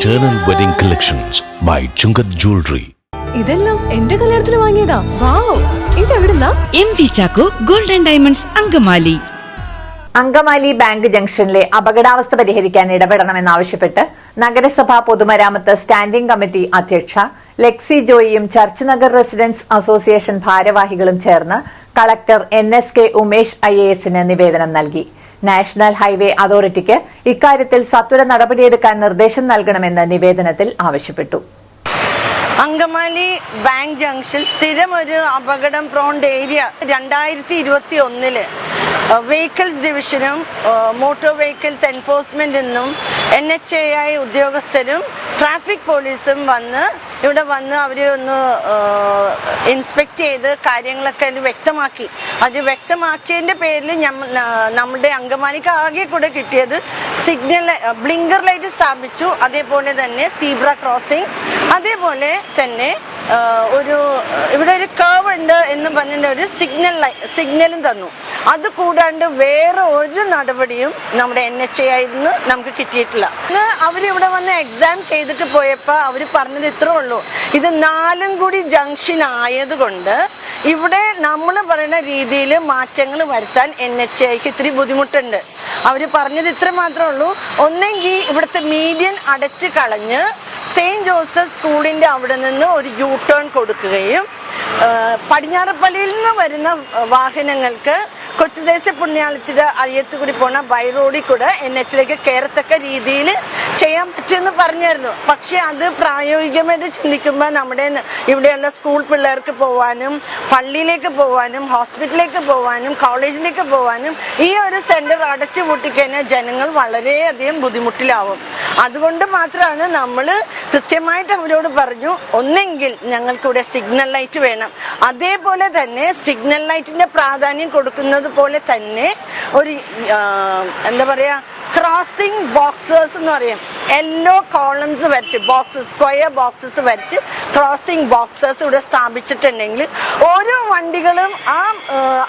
Eternal Wedding Collections by Chungath Jewelry. ഇതെല്ലാം എന്റെ കല്യാണത്തിന് വാങ്ങിയതാ. Wow ഇതെവിടുന്നാ? M V Chacko golden diamonds Angamaly. Angamaly bank ജംഗ്ഷനിലെ അപകടാവസ്ഥ പരിഹരിക്കാൻ ഇടപെടണമെന്നാവശ്യപ്പെട്ട് നഗരസഭാ പൊതുമരാമത്ത് സ്റ്റാൻഡിംഗ് കമ്മിറ്റി അധ്യക്ഷ ലെക്സി ജോയിയും ചർച്ച് നഗർ റെസിഡൻസ് അസോസിയേഷൻ ഭാരവാഹികളും ചേർന്ന് collector N S K Umesh I A എസിന് നിവേദനം നൽകി. നാഷണൽ ഹൈവേ അതോറിറ്റിക്ക് ഇക്കാര്യത്തിൽ സത്വര നടപടിയെടുക്കാൻ നിർദ്ദേശം നൽകണമെന്ന് നിവേദനത്തിൽ ആവശ്യപ്പെട്ടു. അങ്കമാലി ബാങ്ക് ജംഗ്ഷൻ സ്ഥിരം ഒരു അപകടം പ്രോണ്ട് ഏരിയ രണ്ടായിരത്തി ഇരുപത്തി ഒന്നിൽ വെഹിക്കിൾസ് ഡിവിഷനും മോട്ടോർ വെഹിക്കിൾസ് എൻഫോഴ്സ്മെന്റിൽ നിന്നും എൻ എച്ച് എ ഐ ഉദ്യോഗസ്ഥരും ട്രാഫിക് പോലീസും വന്ന് ഇവിടെ വന്ന് അവർ ഒന്ന് ഇൻസ്പെക്ട് ചെയ്ത് കാര്യങ്ങളൊക്കെ അതിന് വ്യക്തമാക്കി. അത് വ്യക്തമാക്കിയതിന്റെ പേരിൽ നമ്മുടെ അങ്കമാലിക്ക് ആകെ കൂടെ കിട്ടിയത് സിഗ്നൽ ബ്ലിങ്കർ ലൈറ്റ് സ്ഥാപിച്ചു. അതേപോലെ തന്നെ സീബ്ര ക്രോസിംഗ് അതേപോലെ തന്നെ ഒരു ഇവിടെ ഒരു കേവ് ഉണ്ട് എന്ന് പറഞ്ഞിട്ട് ഒരു സിഗ്നൽ സിഗ്നലും തന്നു. അത് കൂടാണ്ട് വേറെ ഒരു നടപടിയും നമ്മുടെ എൻ എച്ച് എ നിന്ന് നമുക്ക് കിട്ടിയിട്ടില്ല. ഇന്ന് അവരിവിടെ വന്ന് എക്സാം ചെയ്തിട്ട് പോയപ്പോൾ അവർ പറഞ്ഞത് ഇത്രേ ഉള്ളൂ. ഇത് നാലും കൂടി ജംഗ്ഷൻ ആയതുകൊണ്ട് ഇവിടെ നമ്മൾ പറയുന്ന രീതിയിൽ മാറ്റങ്ങൾ വരുത്താൻ എൻ എച്ച് ഐക്ക് ഇത്തിരി ബുദ്ധിമുട്ടുണ്ട്. അവർ പറഞ്ഞത് ഇത്ര മാത്രമേ ഉള്ളൂ. ഒന്നെങ്കിൽ ഇവിടുത്തെ മീഡിയൻ അടച്ച് കളഞ്ഞ് സെയിന്റ് ജോസഫ് സ്കൂളിന്റെ അവിടെ നിന്ന് ഒരു യൂ ടേൺ കൊടുക്കുകയും പടിഞ്ഞാറപ്പള്ളിയിൽ നിന്ന് വരുന്ന വാഹനങ്ങൾക്ക് കൊച്ചുദേശ പുണ്യാളത്തിന്റെ അയ്യത്ത് കൂടി പോണ ബൈ റോഡിൽ കൂടെ എൻ എച്ചിലേക്ക് കയറത്തക്ക രീതിയിൽ ചെയ്യാൻ പറ്റുമെന്ന് പറഞ്ഞായിരുന്നു. പക്ഷേ അത് പ്രായോഗികമായിട്ട് ചിന്തിക്കുമ്പോൾ നമ്മുടെ ഇവിടെയുള്ള സ്കൂൾ പിള്ളേർക്ക് പോവാനും പള്ളിയിലേക്ക് പോവാനും ഹോസ്പിറ്റലിലേക്ക് പോവാനും കോളേജിലേക്ക് പോവാനും ഈ ഒരു സെന്റർ അടച്ചു പൂട്ടിക്കഴിഞ്ഞാൽ ജനങ്ങൾ വളരെയധികം ബുദ്ധിമുട്ടിലാവും. അതുകൊണ്ട് മാത്രമാണ് നമ്മൾ കൃത്യമായിട്ട് അവരോട് പറഞ്ഞു ഒന്നെങ്കിൽ ഞങ്ങൾക്കിവിടെ സിഗ്നൽ ലൈറ്റ് വേണം. അതേപോലെ തന്നെ സിഗ്നൽ ലൈറ്റിന്റെ പ്രാധാന്യം കൊടുക്കുന്നത് പോലെ തന്നെ ഒരു എന്താ പറയാ ക്രോസിംഗ് ബോക്സേഴ്സ് എന്ന് പറയും. യെല്ലോ കോളംസ് വരച്ച് ബോക്സ് സ്ക്വയർ ബോക്സസ് വരച്ച് ക്രോസിംഗ് ബോക്സസ് ഇവിടെ സ്ഥാപിച്ചിട്ടുണ്ടെങ്കിൽ ഓരോ വണ്ടികളും ആ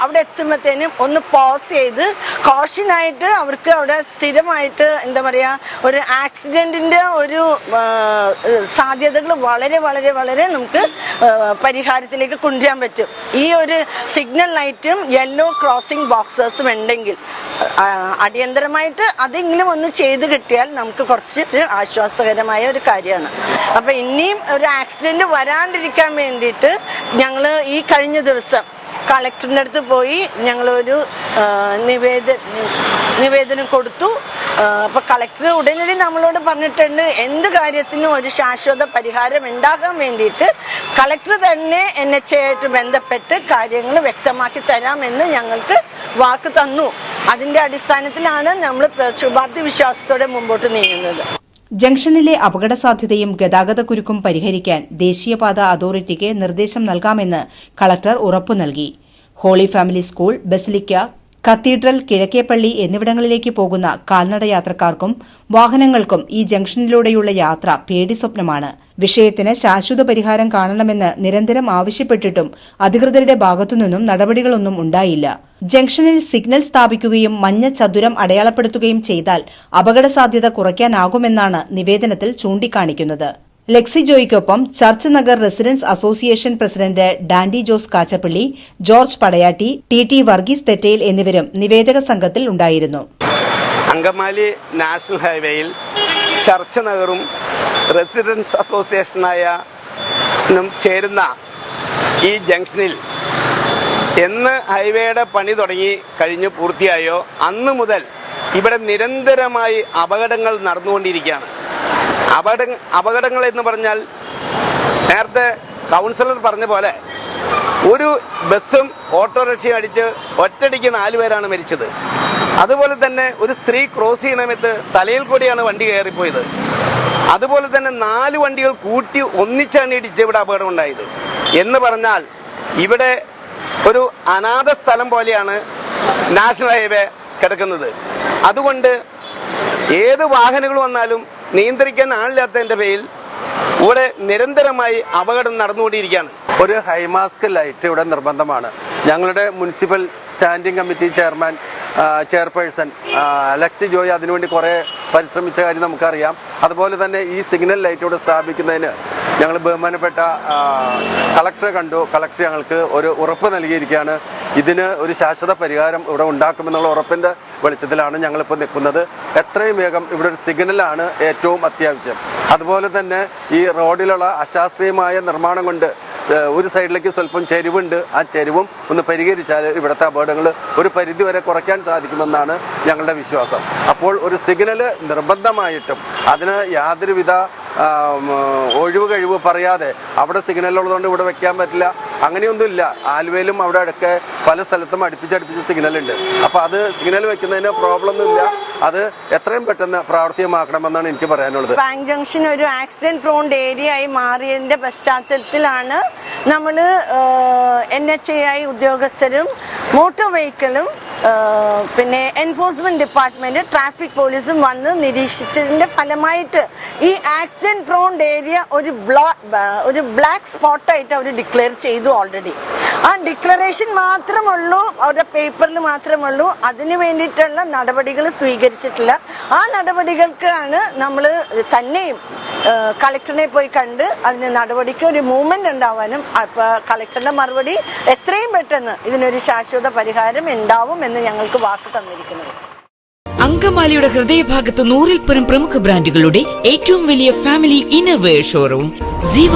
അവിടെ എത്തുമ്പോഴത്തേനും ഒന്ന് പോസ് ചെയ്ത് കോഷനായിട്ട് അവർക്ക് അവിടെ സ്ഥിരമായിട്ട് എന്താ പറയുക ഒരു ആക്സിഡന്റിന്റെ ഒരു സാധ്യതകൾ വളരെ വളരെ വളരെ നമുക്ക് പരിഹാരത്തിലേക്ക് കൊണ്ടുവരാൻ പറ്റും. ഈ ഒരു സിഗ്നൽ ലൈറ്റും യെല്ലോ ക്രോസിംഗ് ബോക്സേഴ്സും ഉണ്ടെങ്കിൽ അടിയന്തരമായിട്ട് അതെങ്കിലും ഒന്ന് ചെയ്ത് കിട്ടിയാൽ നമുക്ക് കുറച്ച് ആശ്വാസകരമായ ഒരു കാര്യമാണ്. അപ്പം ഇനിയും ഒരു ആക്സിഡന്റ് വരാണ്ടിരിക്കാൻ വേണ്ടിയിട്ട് ഞങ്ങൾ ഈ കഴിഞ്ഞ ദിവസം കളക്ടറിന്റെ അടുത്ത് പോയി ഞങ്ങളൊരു നിവേദ നിവേദനം കൊടുത്തു. അപ്പോൾ കളക്ടർ ഉടനടി നമ്മളോട് പറഞ്ഞിട്ടുണ്ട് എന്ത് കാര്യത്തിനും ഒരു ശാശ്വത പരിഹാരം ഉണ്ടാകാൻ വേണ്ടിയിട്ട് കളക്ടർ തന്നെ എൻ എച്ച് ആയിട്ട് ബന്ധപ്പെട്ട് കാര്യങ്ങൾ വ്യക്തമാക്കി തരാമെന്ന് ഞങ്ങൾക്ക് വാക്ക് തന്നു. അതിന്റെ അടിസ്ഥാനത്തിലാണ് നമ്മൾ ശുഭാപ്തി വിശ്വാസത്തോടെ മുമ്പോട്ട് നീങ്ങുന്നത്. ജംഗ്ഷനിലെ അപകട സാധ്യതയും ഗതാഗതക്കുരുക്കും പരിഹരിക്കാൻ ദേശീയപാത അതോറിറ്റിക്ക് നിർദ്ദേശം നൽകാമെന്ന് കളക്ടർ ഉറപ്പു നൽകി. Holy family school basilica cathedral Kizhakkepally എന്നിവിടങ്ങളിലേക്ക് പോകുന്ന കാൽനട യാത്രക്കാർക്കും വാഹനങ്ങൾക്കും ഈ ജംഗ്ഷനിലൂടെയുള്ള യാത്ര പേടി സ്വപ്നമാണ്. വിഷയത്തിന് ശാശ്വത പരിഹാരം കാണണമെന്ന് നിരന്തരം ആവശ്യപ്പെട്ടിട്ടും അധികൃതരുടെ ഭാഗത്തുനിന്നും നടപടികളൊന്നും ഉണ്ടായില്ല. ജംഗ്ഷനിൽ സിഗ്നൽ സ്ഥാപിക്കുകയും മഞ്ഞ ചതുരം അടയാളപ്പെടുത്തുകയും ചെയ്താൽ അപകട സാധ്യത കുറയ്ക്കാനാകുമെന്നാണ് നിവേദനത്തിൽ ചൂണ്ടിക്കാണിക്കുന്നത്. Lexi ജോയ്ക്കൊപ്പം church Nagar residence association president Dandy Jose Kachappilly George Padayatti T T Varghese Thettayil എന്നിവരും നിവേദക സംഘത്തിൽ ഉണ്ടായിരുന്നു. അങ്കമാലി നാഷണൽ ഹൈവേയിൽ ചർച്ച് നഗറും റെസിഡൻസ് അസോസിയേഷനായ ചേരുന്ന ഈ ജംഗ്ഷനിൽ എന്ന് ഹൈവേയുടെ പണി തുടങ്ങി കഴിഞ്ഞ് പൂർത്തിയായോ അന്ന് മുതൽ ഇവിടെ നിരന്തരമായി അപകടങ്ങൾ നടന്നുകൊണ്ടിരിക്കുകയാണ്. അപകട അപകടങ്ങൾ എന്ന് പറഞ്ഞാൽ നേരത്തെ കൗൺസിലർ പറഞ്ഞ പോലെ ഒരു ബസ്സും ഓട്ടോറിക്ഷയും അടിച്ച് ഒറ്റടിക്ക് നാലു പേരാണ് മരിച്ചത്. അതുപോലെ തന്നെ ഒരു സ്ത്രീ ക്രോസ് ചെയ്യണമെത്ത് തലയിൽ കൂടിയാണ് വണ്ടി കയറിപ്പോയത്. അതുപോലെ തന്നെ നാല് വണ്ടികൾ കൂട്ടി ഒന്നിച്ചാണ് ഇടിച്ച് ഇവിടെ അപകടം ഉണ്ടായത് എന്ന് പറഞ്ഞാൽ ഇവിടെ ഒരു അനാഥ സ്ഥലം പോലെയാണ് നാഷണൽ ഹൈവേ കിടക്കുന്നത്. അതുകൊണ്ട് ഏത് വാഹനങ്ങൾ വന്നാലും നിയന്ത്രിക്കാൻ ആളില്ലാത്തതിന്റെ പേരിൽ ഇവിടെ നിരന്തരമായി അപകടം നടന്നുകൊണ്ടിരിക്കുകയാണ്. ഒരു ഹൈമാസ്ക് ലൈറ്റ് ഇവിടെ നിർബന്ധമാണ്. ഞങ്ങളുടെ municipal standing committee chairman chairperson Alexi Joy അതിനുവേണ്ടി കുറേ പരിശ്രമിച്ച കാര്യം നമുക്കറിയാം. അതുപോലെ തന്നെ ഈ സിഗ്നൽ ലൈറ്റ് ഇവിടെ സ്ഥാപിക്കുന്നതിന് ഞങ്ങൾ ബഹുമാനപ്പെട്ട കളക്ടറെ കണ്ടു. കളക്ടർ ഞങ്ങൾക്ക് ഒരു ഉറപ്പ് നൽകിയിരിക്കുകയാണ്. ഇതിന് ഒരു ശാശ്വത പരിഹാരം ഇവിടെ ഉണ്ടാക്കുമെന്നുള്ള ഉറപ്പിന്റെ വെളിച്ചത്തിലാണ് ഞങ്ങളിപ്പോൾ നിൽക്കുന്നത്. എത്രയും വേഗം ഇവിടെ ഒരു സിഗ്നലാണ് ഏറ്റവും അത്യാവശ്യം. അതുപോലെ തന്നെ ഈ റോഡിലുള്ള അശാസ്ത്രീയമായ നിർമ്മാണം കൊണ്ട് ഒരു സൈഡിലേക്ക് സ്വല്പം ചെരിവുണ്ട്. ആ ചെരിവും ഒന്ന് പരിഹരിച്ചാൽ ഇവിടുത്തെ അപകടങ്ങൾ ഒരു പരിധി വരെ കുറയ്ക്കാൻ സാധിക്കുമെന്നാണ് ഞങ്ങളുടെ വിശ്വാസം. അപ്പോൾ ഒരു സിഗ്നൽ നിർബന്ധമായിട്ടും അതിന് യാതൊരുവിധ ഒഴിവ് കഴിവ് പറയാതെ അവിടെ സിഗ്നൽ ഉള്ളതുകൊണ്ട് ഇവിടെ വെക്കാൻ പറ്റില്ല. അങ്ങനെയൊന്നുമില്ല. ആലുവയിലും അവിടെ അടുക്കെ പല സ്ഥലത്തും അടുപ്പിച്ചടുപ്പിച്ച് സിഗ്നൽ ഉണ്ട്. അപ്പോൾ അത് സിഗ്നൽ വെക്കുന്നതിന് പ്രോബ്ലം ഒന്നുമില്ല. അത് എത്രയും പെട്ടെന്ന് പ്രാവർത്തികമാക്കണമെന്നാണ് എനിക്ക് പറയാനുള്ളത്. ബാങ്ക് ജംഗ്ഷൻ ഒരു ആക്സിഡന്റ് പ്രോണ്ട് ഏരിയ ആയി മാറിയതിന്റെ പശ്ചാത്തലത്തിലാണ് നമ്മൾ എൻ എച്ച് എ ഐ ഉദ്യോഗസ്ഥരും മോട്ടോർ വെഹിക്കിളും പിന്നെ എൻഫോഴ്സ്മെന്റ് ഡിപ്പാർട്ട്മെന്റ് ട്രാഫിക് പോലീസും വന്ന് നിരീക്ഷിച്ചതിന്റെ ഫലമായിട്ട് ഈ ആക്സിഡന്റ് പ്രോൺഡ് ഏരിയ ഒരു ബ്ലോ ഒരു ബ്ലാക്ക് സ്പോട്ടായിട്ട് അവർ ഡിക്ലെയർ ചെയ്തു ഓൾറെഡി ആ ഡിക്ലറേഷൻ മാത്രമുള്ളൂ. അവരുടെ പേപ്പറിൽ മാത്രമുള്ളൂ. അതിന് വേണ്ടിയിട്ടുള്ള നടപടികൾ സ്വീകരിച്ചിട്ടില്ല. ആ നടപടികൾക്കാണ് നമ്മൾ തന്നെയും കളക്ടറിനെ പോയി കണ്ട് അതിന് നടപടിക്ക് ഒരു മൂവ്മെന്റ് ഉണ്ടാവാനും അപ്പോൾ കളക്ടറിന്റെ മറുപടി എത്രയും പെട്ടെന്ന് ഇതിനൊരു ശാശ്വത പരിഹാരം ഉണ്ടാവും എന്ന് ഞങ്ങൾക്ക് വാക്ക് തന്നിരിക്കുന്നത്. അങ്കമാലിയുടെ ഹൃദയഭാഗത്ത് നൂറിൽ പരം പ്രമുഖ ബ്രാൻഡുകളുടെ ഏറ്റവും വലിയ family innerwear showroom Ziva